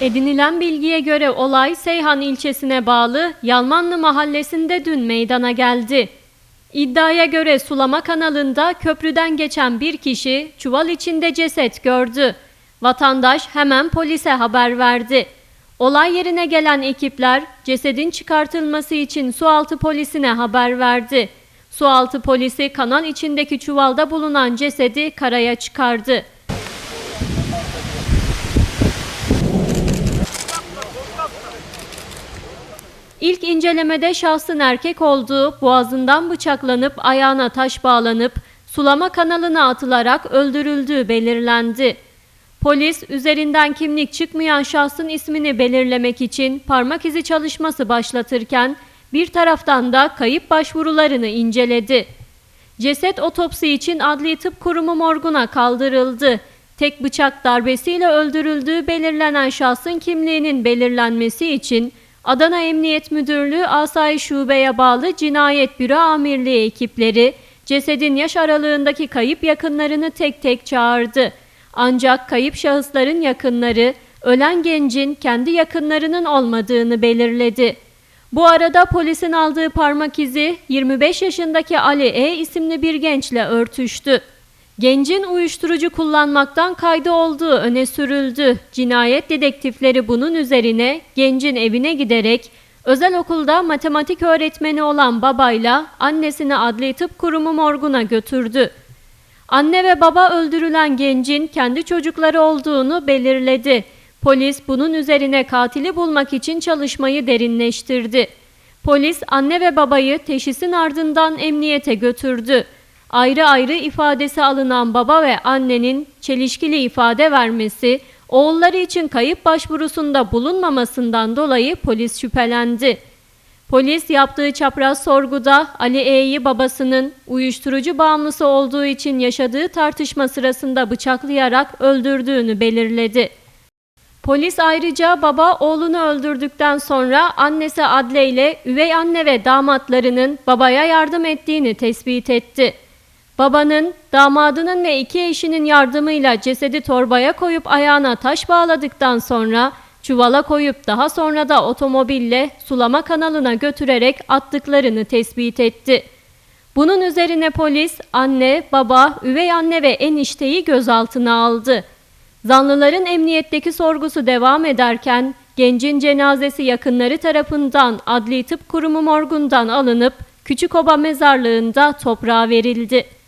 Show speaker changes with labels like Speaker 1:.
Speaker 1: Edinilen bilgiye göre olay Seyhan ilçesine bağlı Yalmanlı mahallesinde dün meydana geldi. İddiaya göre sulama kanalında köprüden geçen bir kişi çuval içinde ceset gördü. Vatandaş hemen polise haber verdi. Olay yerine gelen ekipler cesedin çıkartılması için sualtı polisine haber verdi. Sualtı polisi kanal içindeki çuvalda bulunan cesedi karaya çıkardı. İlk incelemede şahsın erkek olduğu, boğazından bıçaklanıp ayağına taş bağlanıp sulama kanalına atılarak öldürüldüğü belirlendi. Polis üzerinden kimlik çıkmayan şahsın ismini belirlemek için parmak izi çalışması başlatırken bir taraftan da kayıp başvurularını inceledi. Ceset otopsi için Adli Tıp Kurumu morguna kaldırıldı. Tek bıçak darbesiyle öldürüldüğü belirlenen şahsın kimliğinin belirlenmesi için Adana Emniyet Müdürlüğü Asayiş Şube'ye bağlı Cinayet Büro Amirliği ekipleri cesedin yaş aralığındaki kayıp yakınlarını tek tek çağırdı. Ancak kayıp şahısların yakınları ölen gencin kendi yakınlarının olmadığını belirledi. Bu arada polisin aldığı parmak izi 25 yaşındaki Ali E isimli bir gençle örtüştü. Gencin uyuşturucu kullanmaktan kaydı olduğu öne sürüldü. Cinayet dedektifleri bunun üzerine gencin evine giderek özel okulda matematik öğretmeni olan babayla annesini Adli Tıp Kurumu morguna götürdü. Anne ve baba öldürülen gencin kendi çocukları olduğunu belirledi. Polis bunun üzerine katili bulmak için çalışmayı derinleştirdi. Polis anne ve babayı teşhisin ardından emniyete götürdü. Ayrı ayrı ifadesi alınan baba ve annenin çelişkili ifade vermesi, oğulları için kayıp başvurusunda bulunmamasından dolayı polis şüphelendi. Polis yaptığı çapraz sorguda Ali E'yi babasının uyuşturucu bağımlısı olduğu için yaşadığı tartışma sırasında bıçaklayarak öldürdüğünü belirledi. Polis ayrıca baba oğlunu öldürdükten sonra annesi Adle ile üvey anne ve damatlarının babaya yardım ettiğini tespit etti. Babanın, damadının ve iki eşinin yardımıyla cesedi torbaya koyup ayağına taş bağladıktan sonra çuvala koyup daha sonra da otomobille sulama kanalına götürerek attıklarını tespit etti. Bunun üzerine polis anne, baba, üvey anne ve enişteyi gözaltına aldı. Zanlıların emniyetteki sorgusu devam ederken gencin cenazesi yakınları tarafından Adli Tıp Kurumu morgundan alınıp Küçükoba mezarlığında toprağa verildi.